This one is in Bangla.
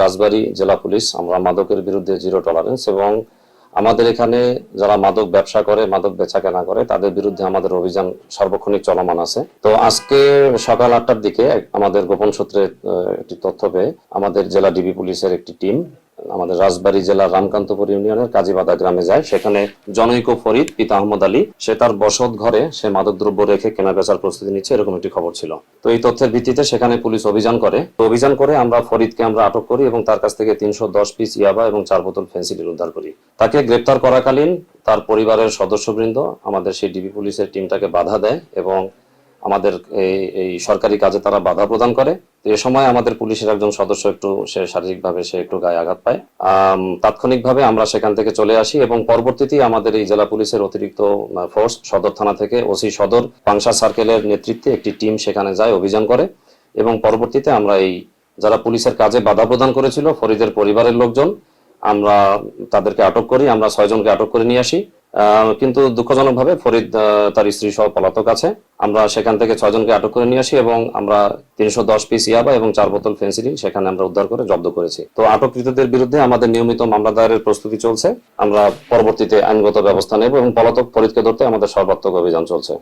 রাজবাড়ী জেলা পুলিশ, আমরা মাদকের বিরুদ্ধে জিরো টলারেন্স এবং আমাদের এখানে যারা মাদক ব্যবসা করে, মাদক বেচা কেনা করে, তাদের বিরুদ্ধে আমাদের অভিযান সার্বক্ষণিক চলমান আছে। তো আজকে সকাল আটটার দিকে আমাদের গোপন সূত্রে একটি তথ্য পেয়ে আমাদের জেলা ডিবি পুলিশের একটি টিম আমাদের রাজবাড়ী জেলার রামকান্তপুর ইউনিয়নের কাজীবাদা গ্রামে যায়। সেখানে জনৈক ফরিদ, পিতা আহমদ আলী, সে তার বসত ঘরে সে মাদকদ্রব্য রেখে কেনা বেচার প্রস্তুতি নিচ্ছে, এরকম একটি খবর ছিল। তো এই তথ্যের ভিত্তিতে সেখানে পুলিশ অভিযান করে। তো অভিযান করে আমরা ফরিদকে আমরা আটক করি এবং তার কাছ থেকে তিনশো দশ পিস ইয়াবা এবং চার বোতল ফেন্সিডিল উদ্ধার করি। তাকে গ্রেপ্তার করাকালীন তার পরিবারের সদস্যবৃন্দ আমাদের সেই ডিবি পুলিশের টিমটাকে বাধা দেয় এবং আমাদের এই সরকারি কাজে তারা বাধা প্রদান করে। তো এ সময় আমাদের পুলিশের একজন সদস্য একটু, সে শারীরিকভাবে সে একটু গায়ে আঘাত পায়। তাৎক্ষণিকভাবে আমরা সেখান থেকে চলে আসি এবং পরবর্তীতে আমাদের এই জেলা পুলিশের অতিরিক্ত ফোর্স সদর থানা থেকে ওসি সদর পাংশা সার্কেলের নেতৃত্বে একটি টিম সেখানে যায়, অভিযান করে। এবং পরবর্তীতে আমরা এই যারা পুলিশের কাজে বাধা প্রদান করেছিল, ফরিদের পরিবারের লোকজন, আমরা তাদেরকে আটক করি, আমরা ছয়জনকে আটক করে নিয়ে আসি। কিন্তু দুঃখজনকভাবে ফরিদ তার স্ত্রী সহ পলাতক আছে। আমরা সেখান থেকে ছয়জনকে আটক করে নিয়ে আসি এবং আমরা তিনশো দশ পিস ইয়াবা এবং চার বোতল ফেন্সিলিন সেখানে আমরা উদ্ধার করে জব্দ করেছি। তো আটককৃতদের বিরুদ্ধে আমাদের নিয়মিত মামলা দায়েরের প্রস্তুতি চলছে। আমরা পরবর্তীতে আইনগত ব্যবস্থা নেব এবং পলাতক ফরিদকে ধরতে আমাদের সর্বাত্মক অভিযান চলছে।